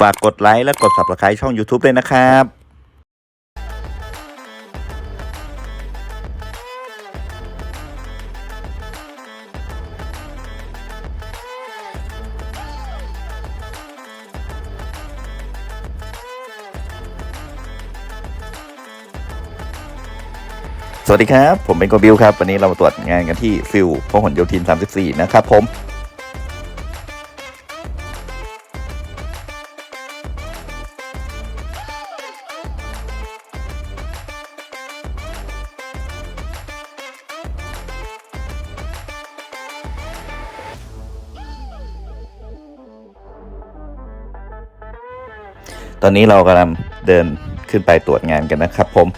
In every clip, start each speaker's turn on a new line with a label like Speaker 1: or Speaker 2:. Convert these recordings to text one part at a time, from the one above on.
Speaker 1: ฝากกดไลค์และกด subscribe ช่อง YouTube ด้วยนะครับสวัสดีครับ ผมเป็นโกบิลครับ วันนี้เรามาตรวจงานกันที่ฟิลพหลโยธิน 34 นะครับผม ตอนนี้เรากำลังเดินขึ้นไปตรวจงานกันนะครับผม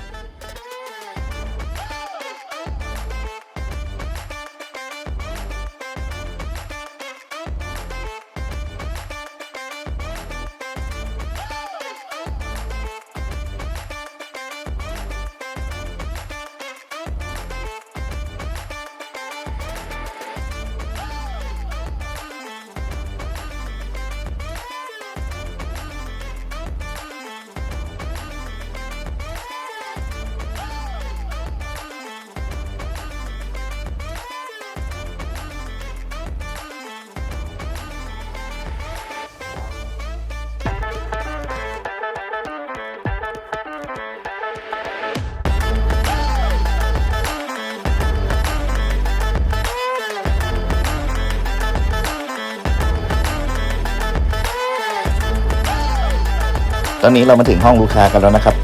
Speaker 1: ตอนนี้เรามาถึงห้องลูกค้ากันแล้วนะครับ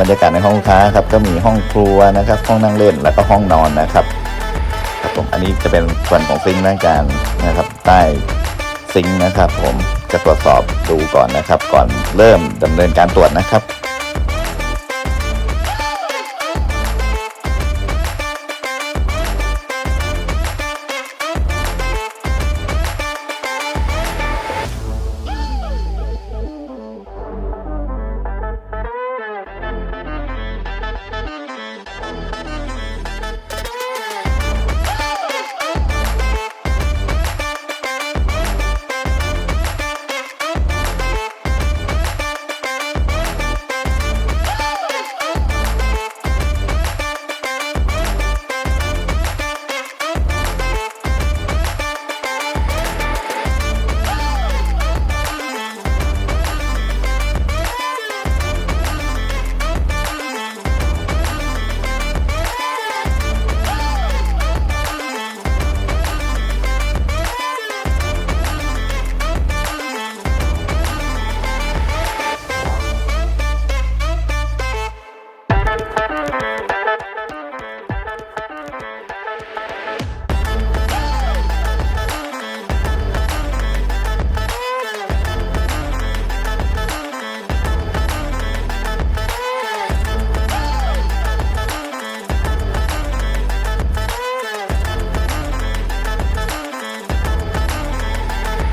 Speaker 1: บรรยากาศในห้องลูกค้าครับก็มีห้องครัวนะครับ ห้องนั่งเล่นแล้วก็ห้องนอนนะครับครับผมอันนี้จะเป็นส่วนของซิงค์ล้างจานนะครับ ใต้ซิงค์นะครับ ผมจะตรวจสอบดูก่อนนะครับ ก่อนเริ่มดำเนินการตรวจนะครับ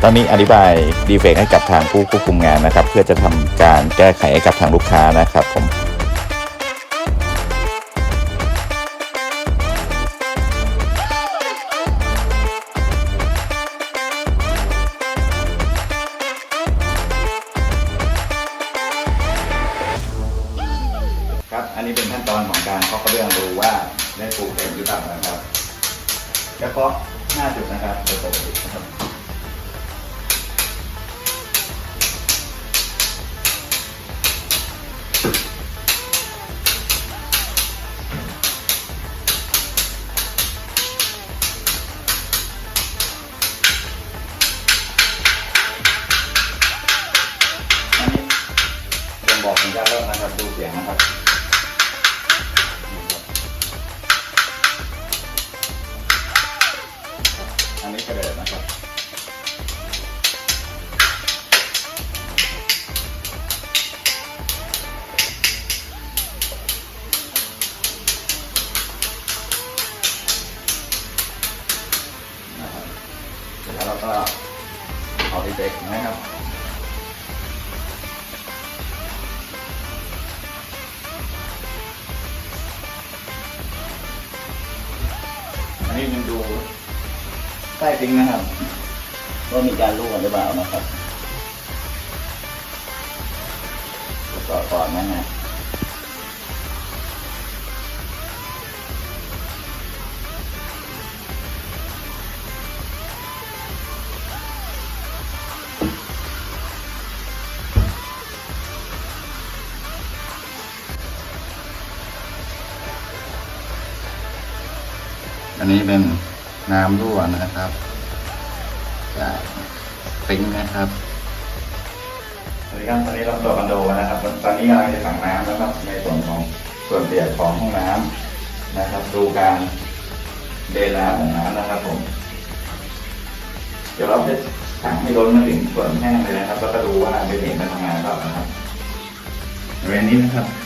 Speaker 1: ตอนนี้อธิบายดีเฟกให้กับทางผู้ควบคุมงานนะครับ เพื่อจะทำการแก้ไขให้กับทางลูกค้านะครับผมครับอันนี้เป็นขั้นตอนของการเคาะกระเบื้องดูว่าได้ปลูกเต็มหรือเปล่านะครับแล้วก็5จุดนะครับโดยปกตินะครับ เอาดีเด็กนะครับอันนี้มันดูใต้จริงนะครับว่ามีการรั่วหรือเปล่านะครับต่อบก่อนนะฮะ อันนี้เป็นน้ำรั่วนะครับจากฟิงค์นะครับสวัสดีครับตอนนี้เราตัวคอนโดนะครับ ตอนนี้กำลังจะสั่งน้ำนะครับในส่วนของส่วนเปียกของห้องน้ำนะครับ ดูการเดนน้ำของน้ำนะครับผม เดี๋ยวเราจะถังให้ล้นมาถึงส่วนแห้งเลยนะครับ แล้วก็ดูว่าเป็นเห็นการทำงานเปล่านะครับบริเวณนี้นะครับ